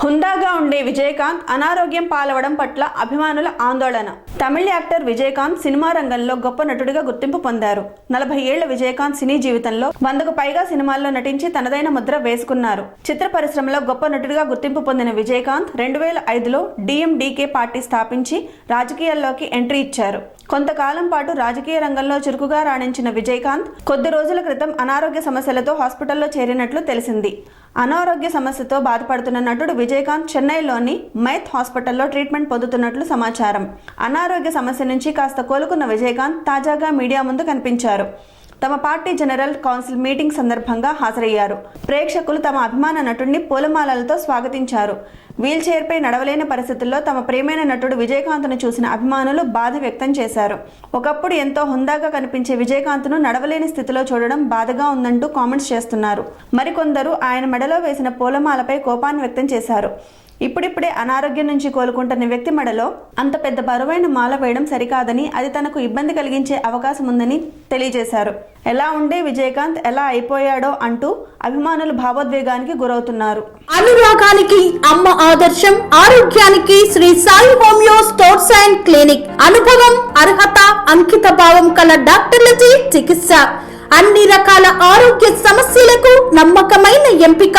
హుందాగా ఉండే విజయకాంత్ అనారోగ్యం పాలవడం పట్ల అభిమానుల ఆందోళన. తమిళ యాక్టర్ విజయకాంత్ సినిమా రంగంలో గొప్ప నటుడిగా గుర్తింపు పొందారు. నలభై ఏళ్ళ విజయకాంత్ సినీ జీవితంలో వందకు పైగా సినిమాల్లో నటించి తనదైన ముద్ర వేసుకున్నారు. చిత్ర పరిశ్రమలో గొప్ప నటుడిగా గుర్తింపు పొందిన విజయకాంత్ రెండు వేల ఐదులో డిఎండికే పార్టీ స్థాపించి రాజకీయాల్లోకి ఎంట్రీ ఇచ్చారు. కొంతకాలం పాటు రాజకీయ రంగంలో చురుకుగా రాణించిన విజయకాంత్ కొద్ది రోజుల క్రితం అనారోగ్య సమస్యలతో హాస్పిటల్లో చేరినట్లు తెలిసింది. అనారోగ్య సమస్యతో బాధపడుతున్న నటుడు విజయకాంత్ చెన్నైలోని మైత్ హాస్పిటల్లో ట్రీట్మెంట్ పొందుతున్నట్లు సమాచారం. అనారోగ్య సమస్య నుంచి కాస్త కోలుకున్న విజయకాంత్ తాజాగా మీడియా ముందు కనిపించారు. తమ పార్టీ జనరల్ కౌన్సిల్ మీటింగ్ సందర్భంగా హాజరయ్యారు. ప్రేక్షకులు తమ అభిమాన నటుడిని పూలమాలలతో స్వాగతించారు. వీల్చైర్పై నడవలేని పరిస్థితుల్లో తమ ప్రియమైన నటుడు విజయకాంత్ను చూసిన అభిమానులు బాధ వ్యక్తం చేశారు. ఒకప్పుడు ఎంతో హుందాగా కనిపించే విజయకాంత్ను నడవలేని స్థితిలో చూడడం బాధగా ఉందంటూ కామెంట్స్ చేస్తున్నారు. మరికొందరు ఆయన మెడలో వేసిన పూలమాలపై కోపాన్ని వ్యక్తం చేశారు. ఇప్పుడిప్పుడే అనారోగ్యం నుంచి కోలుకుంటున్న వ్యక్తి మెడలో అంత పెద్ద బరువైన మాల వేయడం సరికాదని అది తనకు ఇబ్బంది కలిగించే అవకాశం ఉందని తెలియజేశారు. ఎలా ఉండే విజయకాంత్ ఎలా అయిపోయాడో అంటూ అభిమానులు భావోద్వేగానికి గురవుతున్నారు. అనురాగానికి అమ్మ ఆదర్శం ఆరోగ్యానికి Sri Sai homeo stores and clinic. అనుభవం అర్హత అంకిత భావం కల డాక్టర్లచే చికిత్స. అన్ని రకాల ఆరోగ్య సమస్యలకు నమ్మకమైన ఎంపిక